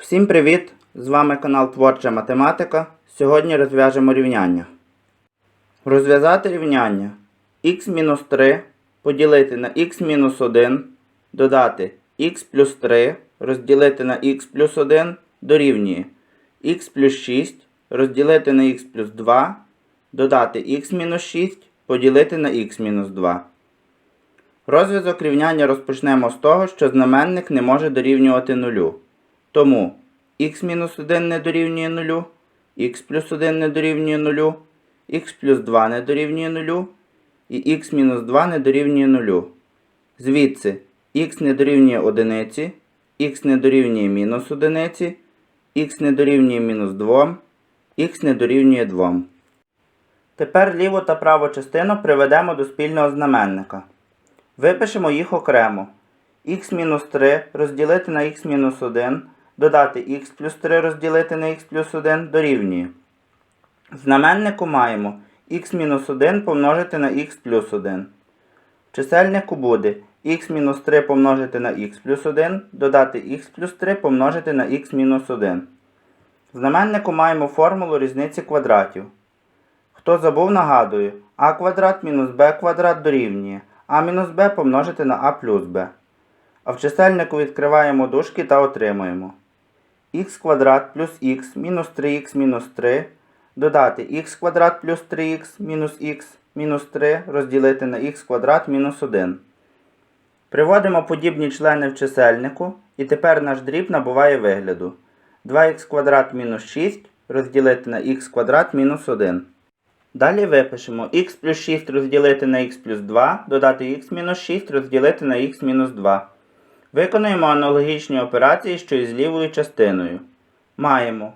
Всім привіт! З вами канал Творча Математика. Сьогодні розв'яжемо рівняння. Розв'язати рівняння х-3 поділити на х-1, додати х плюс 3 розділити на х плюс 1 дорівнює х плюс 6 розділити на х плюс 2, додати х-6 поділити на х-2. Розв'язок рівняння розпочнемо з того, що знаменник не може дорівнювати нулю. Тому х-1 не дорівнює 0, х плюс 1 не дорівнює 0, х плюс 2 не дорівнює 0 і х-2 не дорівнює 0. Звідси х не дорівнює 1, х не дорівнює мінус 1, х не дорівнює мінус 2, х не дорівнює 2. Тепер ліву та праву частину приведемо до спільного знаменника. Випишемо їх окремо. х-3 розділити на х-1, додати х плюс 3 розділити на х плюс 1 дорівнює. В знаменнику маємо х-1 помножити на х плюс 1. В чисельнику буде х-3 помножити на х плюс 1, додати х плюс 3 помножити на х-1. В знаменнику маємо формулу різниці квадратів. Хто забув, нагадую, а квадрат мінус b квадрат дорівнює а мінус b помножити на а плюс b. А в чисельнику відкриваємо дужки та отримуємо х квадрат плюс х мінус 3х мінус 3 додати х квадрат плюс 3х мінус х мінус 3 розділити на х квадрат мінус 1. Приводимо подібні члени в чисельнику і тепер наш дріб набуває вигляду 2х квадрат мінус 6 розділити на х квадрат мінус 1. Далі випишемо х плюс 6 розділити на х плюс 2, додати х мінус 6 розділити на х мінус 2. Виконуємо аналогічні операції, що і з лівою частиною. Маємо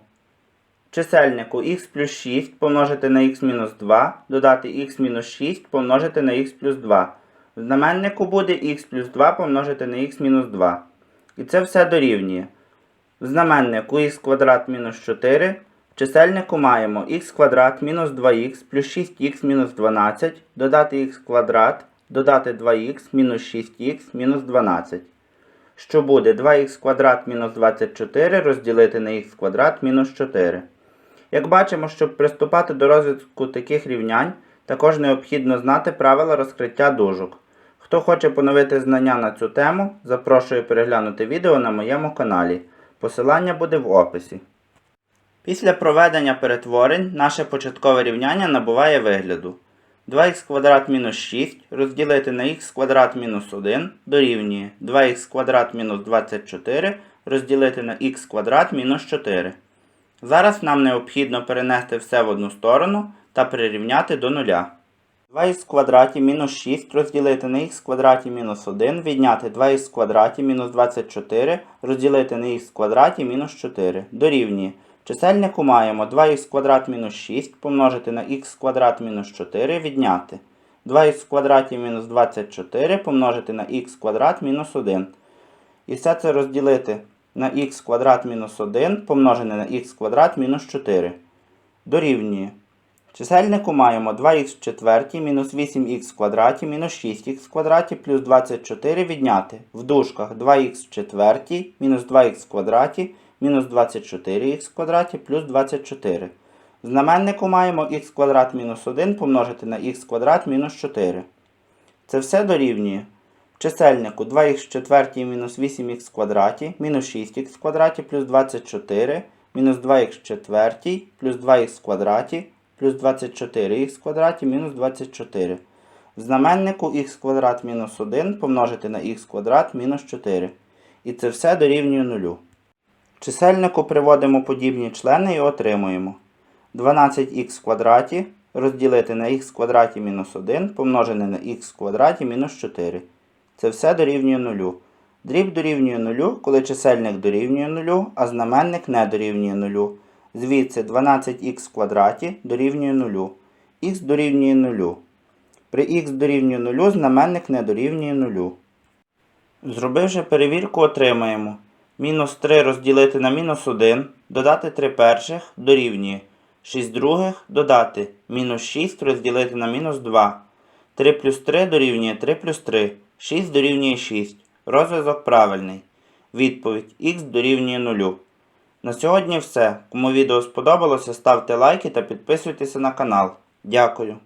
чисельнику х плюс 6 помножити на х мінус 2, додати х мінус 6 помножити на х плюс 2. В знаменнику буде х плюс 2 помножити на х мінус 2. І це все дорівнює. В знаменнику х квадрат мінус 4. В чисельнику маємо х квадрат мінус 2х плюс 6х мінус 12, додати х квадрат, додати 2х мінус 6х мінус 12. Що буде 2х квадрат мінус 24 розділити на х квадрат мінус 4. Як бачимо, щоб приступати до розвитку таких рівнянь, також необхідно знати правила розкриття дужок. Хто хоче поновити знання на цю тему, запрошую переглянути відео на моєму каналі. Посилання буде в описі. Після проведення перетворень наше початкове рівняння набуває вигляду 2х квадрат мінус 6 розділити на х квадрат мінус 1 дорівнює 2х квадрат мінус 24 розділити на х квадрат мінус 4. Зараз нам необхідно перенести все в одну сторону та прирівняти до нуля. 2х квадраті мінус 6 розділити на х квадраті мінус 1 відняти 2х квадраті мінус 24 розділити на х квадраті мінус 4 дорівнює. Чисельнику маємо 2х квадрат мінус 6 помножити на х квадрат мінус 4 відняти. 2х квадраті мінус 24 помножити на х квадрат мінус 1. І все це розділити на х квадрат мінус 1 помножене на х квадрат мінус 4. Дорівнює. Чисельнику маємо 2х в мінус 8х в квадраті мінус 6х квадраті плюс 24 відняти. В дужках 2х в мінус 2х в квадраті мінус 24х в квадраті плюс 24. В знаменнику маємо х квадрат мінус 1 помножити на х квадрат мінус 4. Це все дорівнює. В чисельнику 2х в четвертій мінус 8х в квадраті мінус 6х в квадраті плюс 24 мінус 2х в четвертій плюс 2х в квадраті плюс 24х в квадраті мінус 24. В знаменнику х квадрат мінус 1 помножити на х квадрат мінус 4. І це все дорівнює нулю. В чисельнику приводимо подібні члени і отримуємо 12х в квадраті розділити на х квадраті мінус 1 помножене на х в квадраті мінус 4. Це все дорівнює нулю. Дріб дорівнює нулю, коли чисельник дорівнює нулю, а знаменник не дорівнює нулю. Звідси 12х в квадраті дорівнює нулю. х дорівнює нулю. При х дорівнює нулю знаменник не дорівнює нулю. Зробивши перевірку, отримаємо мінус 3 розділити на мінус 1, додати 3 перших дорівнює 6 других, додати мінус 6 розділити на мінус 2. 3 плюс 3 дорівнює 3 плюс 3. 6 дорівнює 6. Розв'язок правильний. Відповідь х дорівнює 0. На сьогодні все. Кому відео сподобалося, ставте лайки та підписуйтеся на канал. Дякую.